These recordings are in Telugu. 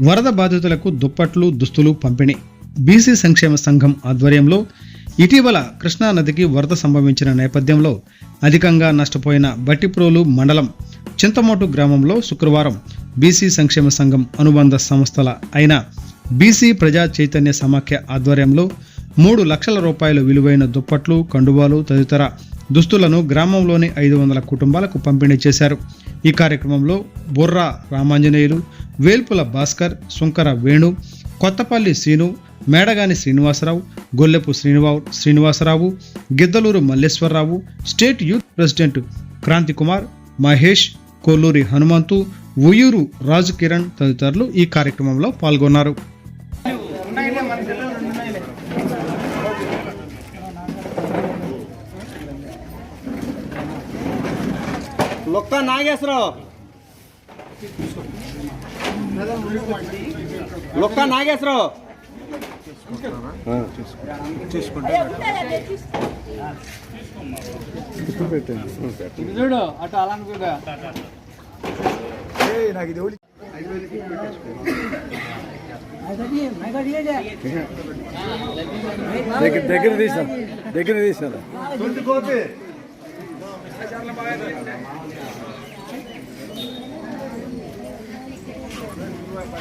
వరద బాధితులకు దుప్పట్లు దుస్తులు పంపిణీ. బీసీ సంక్షేమ సంఘం ఆధ్వర్యంలో ఇటీవల కృష్ణా నదికి వరద సంభవించిన నేపథ్యంలో అధికంగా నష్టపోయిన బట్టిప్రోలు మండలం చింతమోటు గ్రామంలో శుక్రవారం బీసీ సంక్షేమ సంఘం అనుబంధ సంస్థల అయిన బీసీ ప్రజా చైతన్య సమాఖ్య ఆధ్వర్యంలో మూడు లక్షల రూపాయల విలువైన దుప్పట్లు కండువాలు తదితర దుస్తులను గ్రామంలోని ఐదు వందల కుటుంబాలకు పంపిణీ చేశారు. ఈ కార్యక్రమంలో Burra Ramanjaneyulu Velpula Bhaskar Sunkara Venu Kothapalli Srinu Medagani Srinivasarao Gollepu శ్రీనివా Srinivasarao Giddaluru Malleswararao state youth president Kranthikumar Mahesh Kolluri Hanumanthu Uyyuru Raju Kiran తదితరులు ఈ కార్యక్రమంలో పాల్గొన్నారు. లొక్క నాగేశ్వరరావు. లొక్క నాగేశ్వరరావు. చూడు అటు అలా అనుకోగా దగ్గర దగ్గర తీసా. దగ్గర తీసారా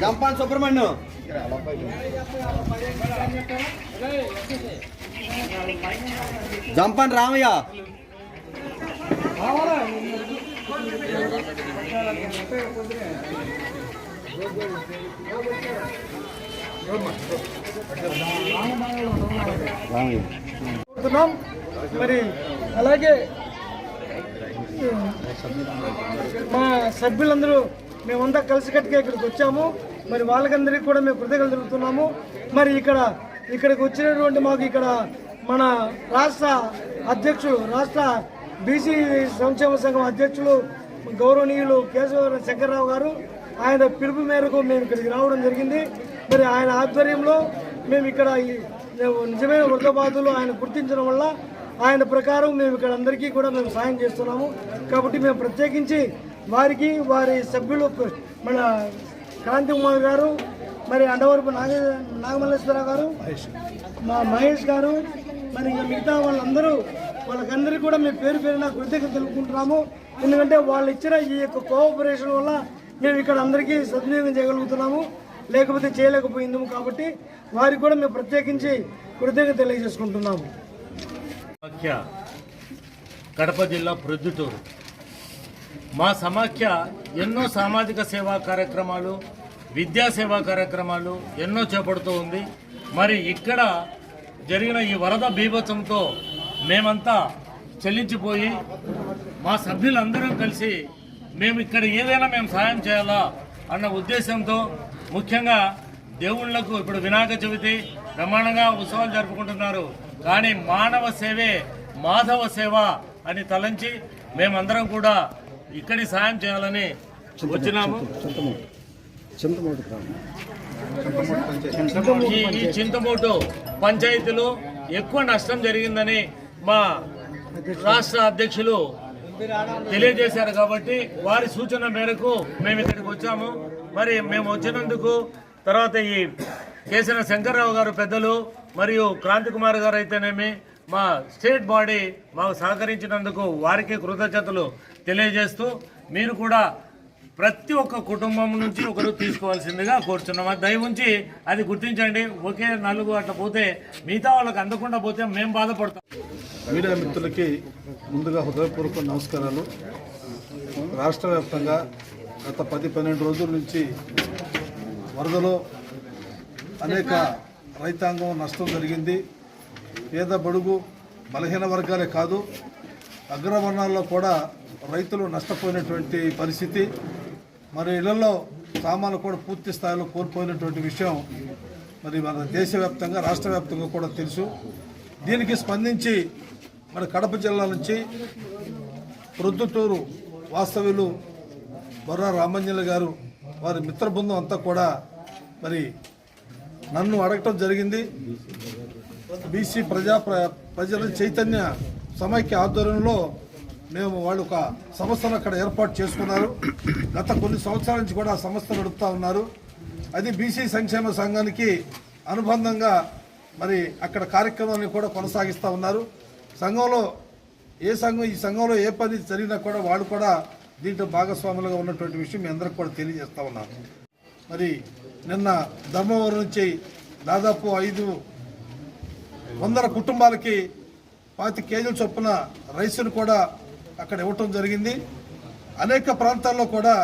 దంపాన్ సుబ్రహ్మణ్యం. జంపన్ రామయ్య. రామయ్య. మరి అలాగే మా సభ్యులందరూ మేమంతా కలిసికట్టుగా ఇక్కడికి వచ్చాము. మరి వాళ్ళకందరికీ కూడా మేము కృతజ్ఞతలు తెలుపుతున్నాము. మరి ఇక్కడ ఇక్కడికి వచ్చినటువంటి మాకు ఇక్కడ మన రాష్ట్ర అధ్యక్షుడు రాష్ట్ర బీసీ సంక్షేమ సంఘం అధ్యక్షులు గౌరవనీయులు కేశవ శంకర్రావు గారు ఆయన పిలుపు మేరకు మేము ఇక్కడికి రావడం జరిగింది. మరి ఆయన ఆధ్వర్యంలో మేము ఇక్కడ ఈ నిజమైన వృద్ధ బాధలు ఆయన గుర్తించడం వల్ల ఆయన ప్రకారం మేము ఇక్కడ అందరికీ కూడా మేము సాయం చేస్తున్నాము. కాబట్టి మేము ప్రత్యేకించి వారికి వారి సభ్యులు మన క్రాంతి కుమార్ గారు మరి అండవరపు నాగ నాగమల్లేశ్వరరావు గారు మా మహేష్ గారు మరి ఇంకా మిగతా వాళ్ళందరూ వాళ్ళకందరికీ కూడా మేము పేరు పేరున కృతజ్ఞత తెలుపుకుంటున్నాము. ఎందుకంటే వాళ్ళు ఇచ్చిన ఈ యొక్క కోఆపరేషన్ వల్ల మేము ఇక్కడ అందరికీ సద్వినియోగం చేయగలుగుతున్నాము. లేకపోతే చేయలేకపోయిందాము కాబట్టి వారికి కూడా మేము ప్రత్యేకించి కృతజ్ఞత తెలియజేసుకుంటున్నాము. సమాఖ్య కడప జిల్లా ప్రొద్దుటూరు. మా సమాఖ్య ఎన్నో సామాజిక సేవా కార్యక్రమాలు విద్యా సేవా కార్యక్రమాలు ఎన్నో చేపడుతూ ఉంది. మరి ఇక్కడ జరిగిన ఈ వరద బీభత్సంతో మేమంతా చెల్లించిపోయి మా సభ్యులందరం కలిసి మేము ఇక్కడ ఏదైనా మేము సాయం చేయాలా అన్న ఉద్దేశంతో ముఖ్యంగా దేవుళ్ళకు ఇప్పుడు వినాయక చవితి బ్రహ్మాండంగా ఉత్సవాలు జరుపుకుంటున్నారు. కానీ మానవ సేవే మాధవ సేవ అని తలంచి మేమందరం కూడా ఇక్కడి సాయం చేయాలని వచ్చినాము. ఈ చింతమూటు పంచాయతీలో ఎక్కువ నష్టం జరిగిందని మా రాష్ట్ర అధ్యక్షులు తెలియజేశారు కాబట్టి వారి సూచన మేరకు మేము ఇక్కడికి వచ్చాము. మరి మేము వచ్చినందుకు తర్వాత ఈ కేసిన శంకర్రావు గారు పెద్దలు మరియు క్రాంతి కుమార్ గారు అయితేనేమి మా స్టేట్ బాడీ మాకు సహకరించినందుకు వారికి కృతజ్ఞతలు తెలియజేస్తూ మీరు కూడా ప్రతి ఒక్క కుటుంబం నుంచి ఒకరు తీసుకోవాల్సిందిగా కోరుచున్నాం. దయ ఉంచి అది గుర్తించండి. ఒకే నలుగు అట్లా పోతే మిగతా వాళ్ళకి అందకుండా పోతే మేము బాధపడతాం. మీడియా మిత్రులకి ముందుగా హృదయపూర్వక నమస్కారాలు. రాష్ట్ర వ్యాప్తంగా గత పది పన్నెండు రోజుల నుంచి వరదలో అనేక రైతాంగం నష్టం జరిగింది. పేద బడుగు బలహీన వర్గాలే కాదు అగ్రవర్ణాల్లో కూడా రైతులు నష్టపోయినటువంటి పరిస్థితి. మరి ఇళ్ళలో సామాన్లు కూడా పూర్తి స్థాయిలో కోల్పోయినటువంటి విషయం మరి మన దేశవ్యాప్తంగా రాష్ట్ర వ్యాప్తంగా కూడా తెలుసు. దీనికి స్పందించి మన కడప జిల్లా నుంచి ప్రొద్దుటూరు వాస్తవ్యులు బొర్రా రామంజలి గారు వారి మిత్ర బృందం అంతా కూడా మరి నన్ను అడగటం జరిగింది. బీసీ ప్రజా ప్ర- ప్రజల చైతన్య సమైక్య ఆధ్వర్యంలో మేము వాళ్ళు ఒక సంస్థను అక్కడ ఏర్పాటు చేసుకున్నారు. గత కొన్ని సంవత్సరాల నుంచి కూడా ఆ సంస్థ నడుపుతా ఉన్నారు. అది బీసీ సంక్షేమ సంఘానికి అనుబంధంగా మరి అక్కడ కార్యక్రమాన్ని కూడా కొనసాగిస్తూ ఉన్నారు. సంఘంలో ఏ సంఘం ఈ సంఘంలో ఏ పని జరిగినా కూడా వాళ్ళు కూడా దీంట్లో భాగస్వాములుగా ఉన్నటువంటి విషయం మీ అందరికి కూడా తెలియజేస్తూ ఉన్నాను మరి నిన్న ధర్మవరం నుంచి దాదాపు ఐదు వందల కుటుంబాలకి పాతి కేజీల చొప్పున రైస్ను కూడా అక్కడ ఇవ్వటం జరిగింది. అనేక ప్రాంతాల్లో కూడా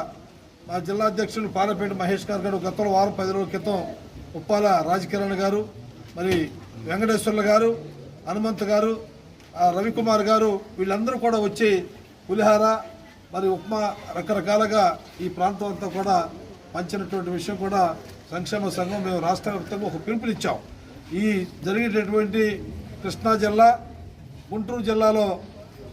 మా జిల్లా అధ్యక్షులు పాలపేట మహేష్ గారు గారు గతంలో వారం పది రోజుల క్రితం ఉప్పాల రాజకిరణ్ గారు మరి వెంకటేశ్వర్ల గారు హనుమంత్ గారు రవికుమార్ గారు వీళ్ళందరూ కూడా వచ్చి పులిహార మరి ఉప్మా రకరకాలుగా ఈ ప్రాంతం అంతా కూడా పంచినటువంటి విషయం కూడా సంక్షేమ సంఘం మేము రాష్ట్ర వ్యాప్తంగా ఒక పిలుపునిచ్చాం. ఈ జరిగేటటువంటి కృష్ణా జిల్లా గుంటూరు జిల్లాలో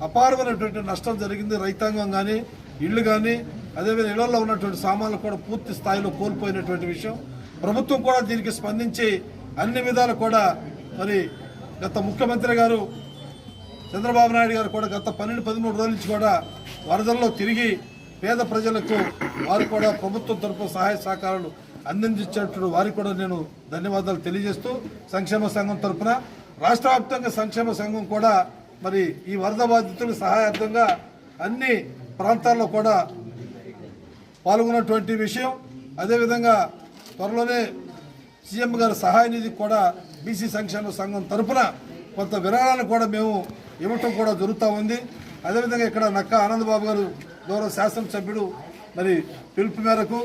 అపారమైనటువంటి నష్టం జరిగింది. రైతాంగం కానీ ఇళ్ళు కానీ అదేవిధంగా ఇళ్ళలో ఉన్నటువంటి సామాన్లు కూడా పూర్తి స్థాయిలో కోల్పోయినటువంటి విషయం. ప్రభుత్వం కూడా దీనికి స్పందించి అన్ని విధాలు కూడా మరి గత ముఖ్యమంత్రి గారు చంద్రబాబు నాయుడు గారు కూడా గత పన్నెండు పదమూడు రోజుల నుంచి కూడా వరదల్లో తిరిగి పేద ప్రజలకు వారు కూడా ప్రభుత్వం తరపు సహాయ సహకారాలు అందించినట్టు వారికి కూడా నేను ధన్యవాదాలు తెలియజేస్తూ సంక్షేమ సంఘం తరపున రాష్ట్ర వ్యాప్తంగా సంక్షేమ సంఘం కూడా మరి ఈ వరద బాధితులకు సహాయార్థంగా అన్ని ప్రాంతాల్లో కూడా పాల్గొన్నటువంటి విషయం. అదేవిధంగా త్వరలోనే సీఎం గారి సహాయ నిధి కూడా బీసీ సంక్షేమ సంఘం తరపున కొంత విరాళాలు కూడా మేము ఇవ్వటం కూడా జరుగుతూ ఉంది. అదేవిధంగా ఇక్కడ నక్క ఆనందబాబు గారు గౌరవ శాసనసభ్యుడు మరి పిలుపు మేరకు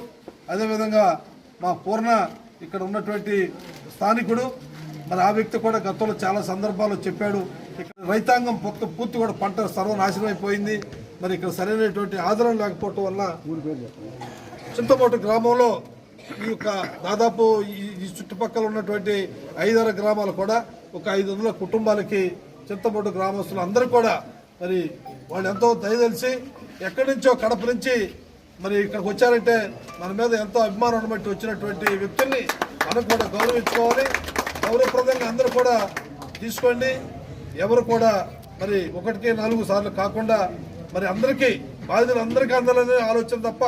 అదేవిధంగా మా పూర్ణ ఇక్కడ ఉన్నటువంటి స్థానికుడు మరి ఆ వ్యక్తి కూడా గతంలో చాలా సందర్భాల్లో చెప్పాడు ఇక్కడ రైతాంగం పొక్క పూర్తి కూడా పంట సర్వనాశనం అయిపోయింది మరి ఇక్కడ సరైనటువంటి ఆదరణ లేకపోవటం వల్ల చింతమోట గ్రామంలో ఈ యొక్క దాదాపు ఈ ఈ చుట్టుపక్కల ఉన్నటువంటి ఐదారు గ్రామాలు కూడా ఒక ఐదు వందల కుటుంబాలకి చింతమోట గ్రామస్తులు అందరూ కూడా మరి వాళ్ళు ఎంతో దయదలిసి ఎక్కడి నుంచో కడప నుంచి మరి ఇక్కడికి వచ్చారంటే మన మీద ఎంతో అభిమానం బట్టి వచ్చినటువంటి వ్యక్తుల్ని మనం కూడా గౌరవించుకోవాలి. గౌరవప్రదంగా అందరూ కూడా తీసుకోండి. ఎవరు కూడా మరి ఒకటికి నాలుగు సార్లు కాకుండా మరి అందరికీ బాధితులు అందరికీ అందాలనే ఆలోచన తప్ప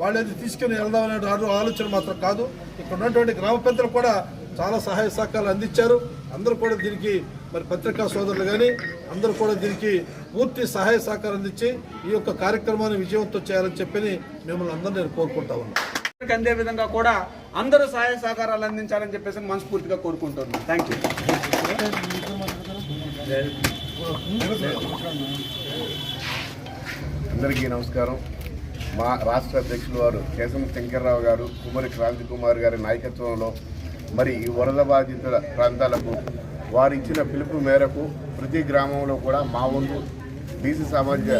వాళ్ళు ఏది తీసుకుని వెళ్దామనే ఆలోచన మాత్రం కాదు. ఇక్కడ ఉన్నటువంటి గ్రామ పెద్దలు కూడా చాలా సహాయ సహకారాలు అందించారు. అందరూ కూడా దీనికి మరి పత్రికా సోదరులు కానీ అందరూ కూడా దీనికి పూర్తి సహాయ సహకారం అందించి ఈ యొక్క కార్యక్రమాన్ని విజయవంతం చేయాలని చెప్పి మిమ్మల్ని అందరూ నేను కోరుకుంటా ఉన్నాను అందే విధంగా కూడా అందరూ సహాయ సహకారాలు అందించాలని చెప్పేసి మనస్ఫూర్తిగా కోరుకుంటున్నాను థ్యాంక్ యూ అందరికీ నమస్కారం. మా రాష్ట్ర అధ్యక్షులు వారు కేశవ శంకర్రావు గారు కుమారి క్రాంతి కుమార్ గారి నాయకత్వంలో మరి ఈ వరద బాధితుల ప్రాంతాలకు వారు ఇచ్చిన పిలుపు మేరకు ప్రతి గ్రామంలో కూడా మా వంతు బీసీ సామాజిక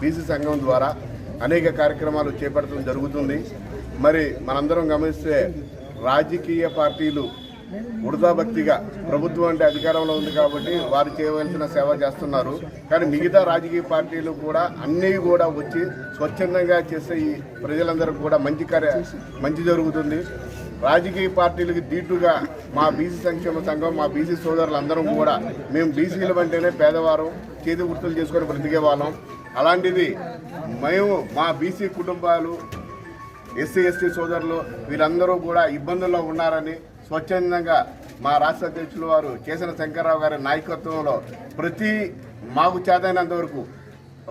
బీసీ సంఘం ద్వారా అనేక కార్యక్రమాలు చేపట్టడం జరుగుతుంది. మరి మనందరం గమనిస్తే రాజకీయ పార్టీలు వృధాభక్తిగా ప్రభుత్వం అంటే అధికారంలో ఉంది కాబట్టి వారు చేయవలసిన సేవ చేస్తున్నారు. కానీ మిగతా రాజకీయ పార్టీలు కూడా అన్నీ కూడా వచ్చి స్వచ్ఛందంగా చేసే ఈ ప్రజలందరూ కూడా మంచి కార్య మంచి జరుగుతుంది. రాజకీయ పార్టీలకు దీటుగా మా బీసీ సంక్షేమ సంఘం మా బీసీ సోదరులందరం కూడా మేము బీసీల అంటేనే పేదవారం చేతి వృత్తులు చేసుకొని బ్రతికే వాళ్ళం. అలాంటిది మేము మా బీసీ కుటుంబాలు ఎస్సీ ఎస్టీ సోదరులు వీరందరూ కూడా ఇబ్బందుల్లో ఉన్నారని స్వచ్ఛందంగా మా రాష్ట్ర అధ్యక్షులు వారు చేసిన శంకర్రావు గారి నాయకత్వంలో ప్రతి మాకు చేతైనంత వరకు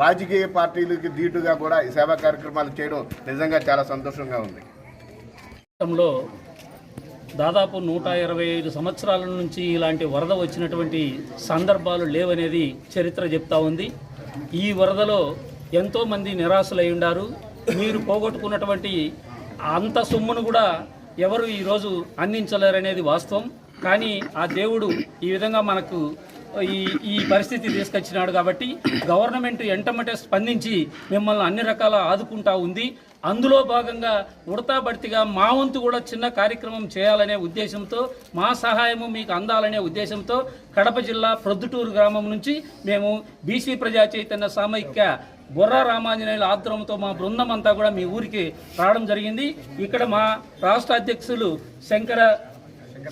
రాజకీయ పార్టీలకి దీటుగా కూడా ఈ సేవా కార్యక్రమాలు చేయడం నిజంగా చాలా సంతోషంగా ఉంది. రాష్ట్రంలో దాదాపు నూట ఇరవై ఐదు సంవత్సరాల నుంచి ఇలాంటి వరద వచ్చినటువంటి సందర్భాలు లేవనేది చరిత్ర చెప్తా ఉంది. ఈ వరదలో ఎంతోమంది నిరాశలై ఉండారు. మీరు పోగొట్టుకున్నటువంటి అంత సొమ్మును కూడా ఎవరు ఈరోజు అందించలేరనేది వాస్తవం. కానీ ఆ దేవుడు ఈ విధంగా మనకు ఈ ఈ పరిస్థితి తీసుకొచ్చినాడు కాబట్టి గవర్నమెంట్ ఎంటమటే స్పందించి మిమ్మల్ని అన్ని రకాల ఆదుకుంటా ఉంది. అందులో భాగంగా ఉడతా బడితిగా మా వంతు కూడా చిన్న కార్యక్రమం చేయాలనే ఉద్దేశంతో మా సహాయము మీకు అందాలనే ఉద్దేశంతో కడప జిల్లా ప్రొద్దుటూరు గ్రామం నుంచి మేము బీసీ ప్రజా చైతన్య సామైక్య బొర్రా రామాంజనేయుల ఆధ్వర్యంతో మా బృందం అంతా కూడా మీ ఊరికి రావడం జరిగింది. ఇక్కడ మా రాష్ట్ర అధ్యక్షులు శంకర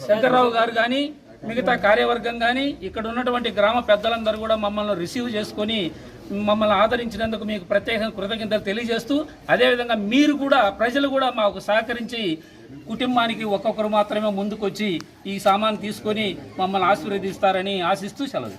శంకర్రావు గారు కానీ మిగతా కార్యవర్గం కానీ ఇక్కడ ఉన్నటువంటి గ్రామ పెద్దలందరూ కూడా మమ్మల్ని రిసీవ్ చేసుకొని మమ్మల్ని ఆదరించినందుకు మీకు ప్రత్యేక కృతజ్ఞతలు తెలియజేస్తూ అదేవిధంగా మీరు కూడా ప్రజలు కూడా మాకు సహకరించి కుటుంబానికి ఒక్కొక్కరు మాత్రమే ముందుకొచ్చి ఈ సామాన్ తీసుకొని మమ్మల్ని ఆశీర్వదిస్తారని ఆశిస్తూ సెలవు